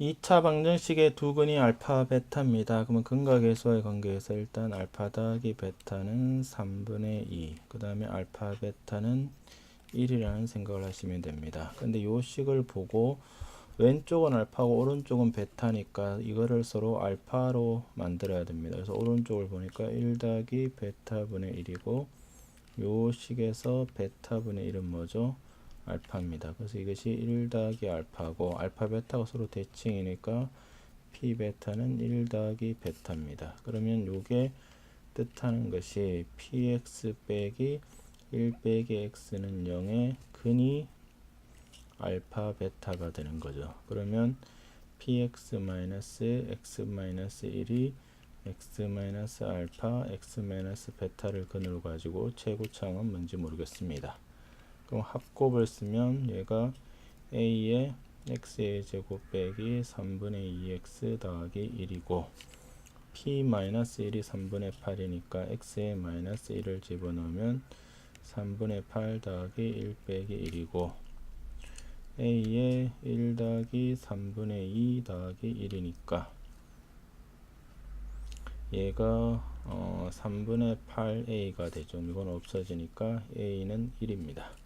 2차 방정식의 두 근이 알파 베타입니다. 그러면 근과 계수와의 관계에서 일단 알파 더하기 베타는 3분의 2. 그 다음에 알파 베타는 1이라는 생각을 하시면 됩니다. 근데 요 식을 보고 왼쪽은 알파고 오른쪽은 베타니까 이거를 서로 알파로 만들어야 됩니다. 그래서 오른쪽을 보니까 1 더하기 베타분의 1이고 요 식에서 베타분의 1은 뭐죠? 알파입니다. 그래서 이것이 1 더하기 알파고 알파 베타가 서로 대칭이니까 p 베타는 1 더하기 베타입니다. 그러면 요게 뜻하는 것이 px 빼기 1 빼기 x는 0의 근이 알파 베타가 되는 거죠. 그러면 px 마이너스 x 마이너스 1이 x 마이너스 알파 x 마이너스 베타를 근으로 가지고 최고차항은 뭔지 모르겠습니다. 그럼 합곱을 쓰면 얘가 a의 x의 제곱 빼기 3분의 2x 더하기 1이고 p 마이너스 1이 3분의 8이니까 x의 마이너스 1을 집어넣으면 3분의 8 더하기 1 빼기 1이고 a의 1 더하기 3분의 2 더하기 1이니까 얘가 어, 3분의 8a가 되죠. 이건 없어지니까 a는 1입니다.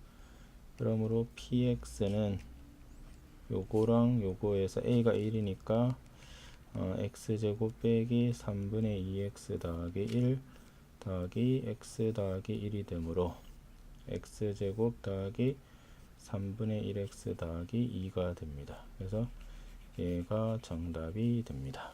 그러므로 px는 요거랑 요거에서 a가 1이니까 어, x제곱 빼기 3분의 2x 더하기 1 더하기 x 더하기 1이 되므로 x제곱 더하기 3분의 1x 더하기 2가 됩니다. 그래서 얘가 정답이 됩니다.